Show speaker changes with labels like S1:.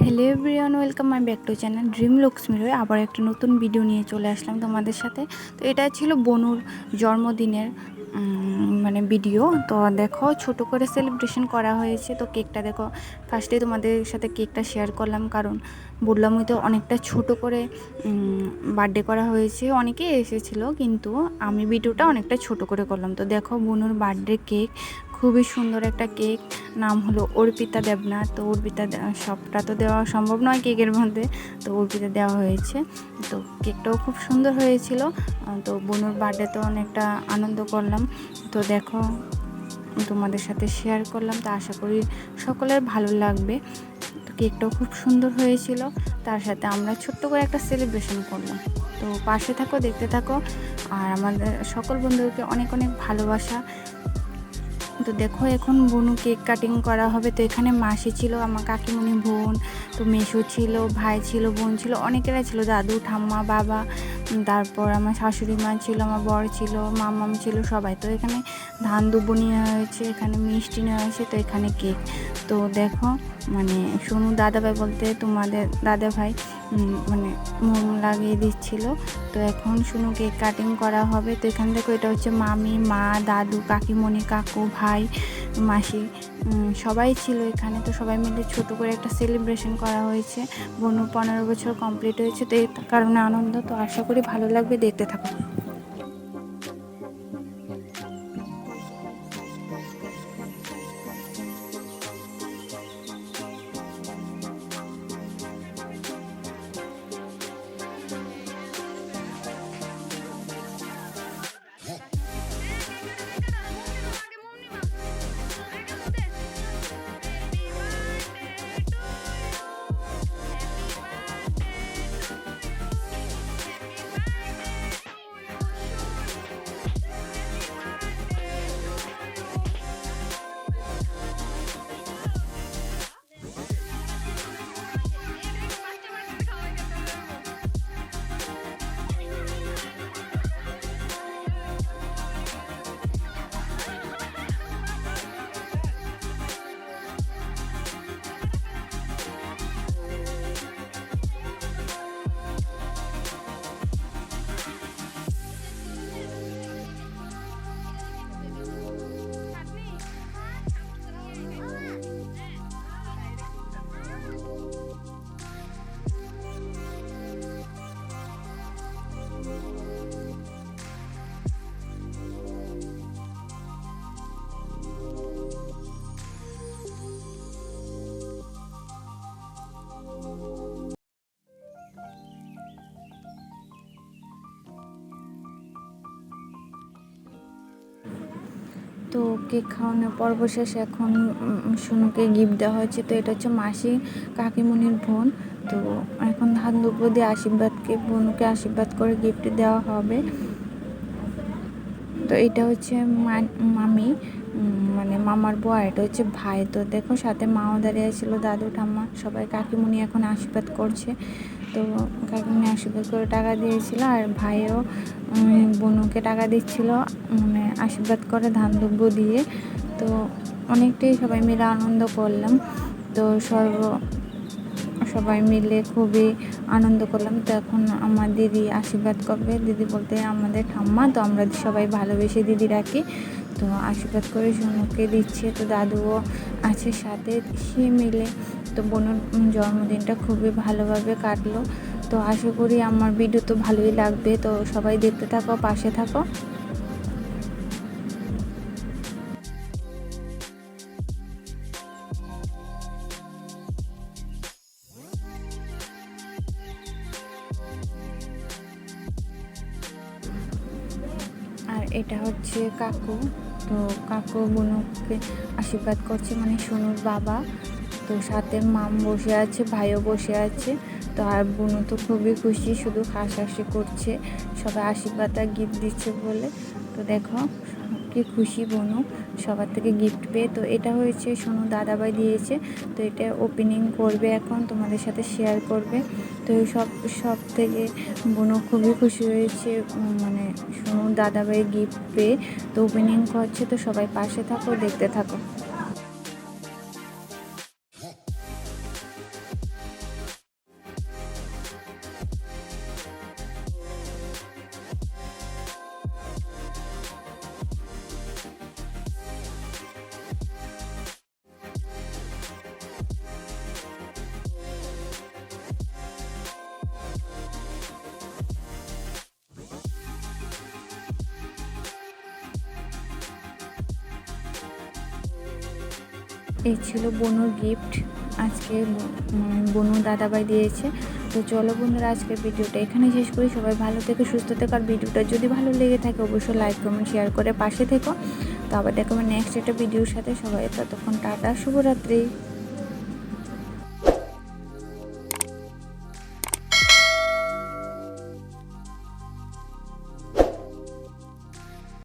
S1: Hello everyone welcome my back to channel dream লক্ষ্মীর হয়ে আবার একটা নতুন ভিডিও নিয়ে চলে আসলাম তোমাদের সাথে। তো এটা ছিল বনুর জন্মদিনের মানে ভিডিও তো দেখো ছোট করে সেলিব্রেশন করা হয়েছে। তো কেকটা দেখো ফার্স্টে তোমাদের সাথে কেকটা শেয়ার করলাম, কারণ বললাম ওই তো অনেকটা ছোট করে বার্থডে করা হয়েছে। অনেকে এসেছিল, কিন্তু আমি ভিডিওটা অনেকটা ছোট করে করলাম। তো দেখো, বোনুর বার্থডে কেক খুবই সুন্দর একটা কেক। নাম হলো অর্পিতা দেবনাথ। তো অর্পিতা সবটা তো দেওয়া সম্ভব নয় কেকের মধ্যে। তো অর্পিতা দেওয়া হয়েছে। তো কেকটাও খুব সুন্দর হয়েছিল। তো বোনুর বার্থডে তো অনেকটা আনন্দ করলাম। তো দেখো, তোমাদের সাথে শেয়ার করলাম। তো আশা করি সকলের ভালো লাগবে। তো কেকটাও খুব সুন্দর হয়েছিল। তার সাথে আমরা ছোট্ট করে একটা সেলিব্রেশন করলাম। তো পাশে থাকো, দেখতে থাকো। আর আমাদের সকল বন্ধুদেরকে অনেক অনেক ভালোবাসা। তো দেখো এখন বনু কেক কাটিং করা হবে। তো এখানে মাসি ছিল, আমার কাকিমণি বোন। তো মেসো ছিল, ভাই ছিল, বোন ছিল অনেকেরা ছিল, দাদু, ঠাম্মা, বাবা তারপর আমার শাশুড়ি মা ছিল, আমার বর ছিল, মামাম ছিল, সবাই। তো এখানে ধান দুব্বো নেওয়া হয়েছে, এখানে মিষ্টি নেওয়া হয়েছে, তো এখানে কেক। তো দেখো মানে সোনু দাদা ভাই বলতে তোমাদের দাদা ভাই মানে মোম লাগিয়ে দিচ্ছিল। তো এখন শুনু কেক কাটিং করা হবে। তো এখান থেকে এটা হচ্ছে মামি, মা, দাদু, কাকিমণি, কাকু, ভাই, মাসি সবাই ছিল এখানে, তো সবাই মিলে ছোট করে একটা সেলিব্রেশন করা হয়েছে। বনু পনেরো বছর কমপ্লিট হয়েছে, তো এই কারণে আনন্দ, তো আশা করি ভালো লাগবে, দেখতে থাকো তো কেক খাওয়ানোর পর্ব শেষ। এখন সোনুকে গিফট দেওয়া হয়েছে। তো এটা হচ্ছে মাসি কাকিমনির বোন। তো এখন হাত দুপুর দিয়ে আশীর্বাদকে, বোনকে আশীর্বাদ করে গিফট দেওয়া হবে। তো এটা হচ্ছে মামি। মানে মামার আর এটা হচ্ছে ভাই। তো দেখো সাথে মাও দাঁড়িয়ে ছিল, দাদু, ঠাম্মা, সবাই কাকিমুনি এখন আশীর্বাদ করছে। তো কাকিমুনি আশীর্বাদ করে টাকা দিয়েছিল আর ভাইও বোনুকে টাকা দিচ্ছিল মানে আশীর্বাদ করে ধান দ্রব্য দিয়ে। তো অনেকটাই সবাই মিলে আনন্দ করলাম। তো সর্ব সবাই মিলে খুবই আনন্দ করলাম। তো এখন আমার দিদি আশীর্বাদ করবে। দিদি বলতে আমাদের ঠাম্মা, তো আমরা সবাই ভালোবেসে দিদি রাখি। তো আশীর্বাদ করে সোনুকে দিচ্ছে। তো দাদুও আছে সাথে, সে মিলে তো বোনের জন্মদিনটা খুবই ভালোভাবে কাটলো। তো আশা করি আমার ভিডিও তো ভালোই লাগবে। তো সবাই দেখতে থাকো, পাশে থাকো। এটা হচ্ছে কাকু। তো কাকু বুনুকে আশীর্বাদ করছে মানে সোনুর বাবা। তো সাথে মাম বসে আছে, ভাইও বসে আছে। তো আর বুনু তো খুবই খুশি, শুধু হাসাহাসি করছে। সবাই আশীর্বাদ আর গিফট দিচ্ছে বলে। তো দেখো, কি খুশি বনু। সবার থেকে গিফট পেয়ে। তো এটা হয়েছে, সোনু দাদাভাই দিয়েছে। তো এটা ওপেনিং করবে এখন, তোমাদের সাথে শেয়ার করবে। তো সব সব থেকে বোনও খুবই খুশি হয়েছে মানে শুনুন দাদাভাই গিফট পেয়ে। তো ওপেনিং করছে তো সবাই পাশে থাকো, দেখতে থাকো। এই ছিল বনুর গিফট আজকে উম, বনু দাদাভাই দিয়েছে। তো চলো বন্ধুরা আজকের ভিডিওটা এখানে শেষ করি। সবাই ভালো থেকে সুস্থ থেকো। আর ভিডিওটা যদি ভালো লেগে থাকে অবশ্যই লাইক কমেন্ট শেয়ার করে পাশে থেকো। তো আবার দেখো নেক্সট একটা ভিডিওর সাথে। সবাই ততক্ষণ টাটা শুভরাত্রি।